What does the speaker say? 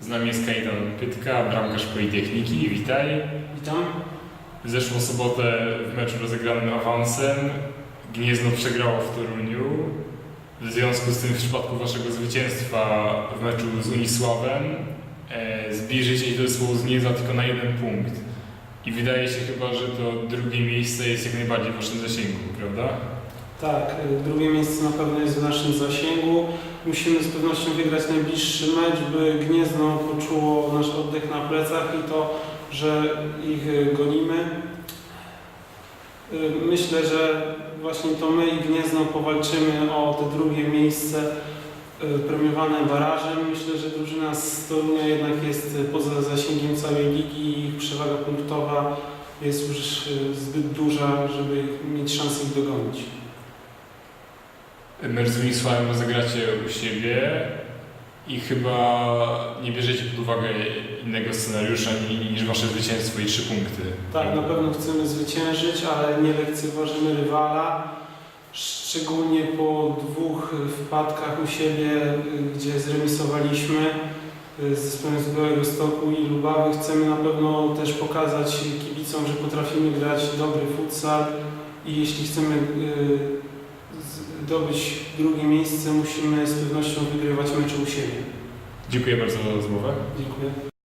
Z nami jest Kajetan Pytka, bramkarz Politechniki. Witaj. Witam. W zeszłą sobotę w meczu rozegranym awansem Gniezno przegrało w Toruniu. W związku z tym w przypadku waszego zwycięstwa w meczu z Unisławem e, zbliżycie Idolsłowo z Gniezna tylko na jeden punkt. I wydaje się chyba, że to drugie miejsce jest jak najbardziej w waszym zasięgu, prawda? Tak, y, drugie miejsce na pewno jest w naszym zasięgu. Musimy z pewnością wygrać najbliższy mecz, by Gniezno poczuło nasz oddech na plecach i to, że ich y, gonimy. Y, Myślę, że właśnie to my i Gniezno powalczymy o te drugie miejsce premiowane barażem. Myślę, że drużyna z Torunia jednak jest poza zasięgiem całej ligi i ich przewaga punktowa jest już zbyt duża, żeby mieć szansę ich dogonić. Mecz z Unisławem rozegracie u siebie i chyba nie bierzecie pod uwagę innego scenariusza ni- niż wasze zwycięstwo i trzy punkty. Tak, na pewno chcemy zwyciężyć, ale nie lekceważymy rywala. Szczególnie po dwóch wpadkach u siebie, gdzie zremisowaliśmy z zespołem z Białego Stoku i Lubawy. Chcemy na pewno też pokazać kibicom, że potrafimy grać dobry futsal i jeśli chcemy y, zdobyć drugie miejsce, musimy z pewnością wygrywać mecze u siebie. Dziękuję bardzo za rozmowę. Dziękuję.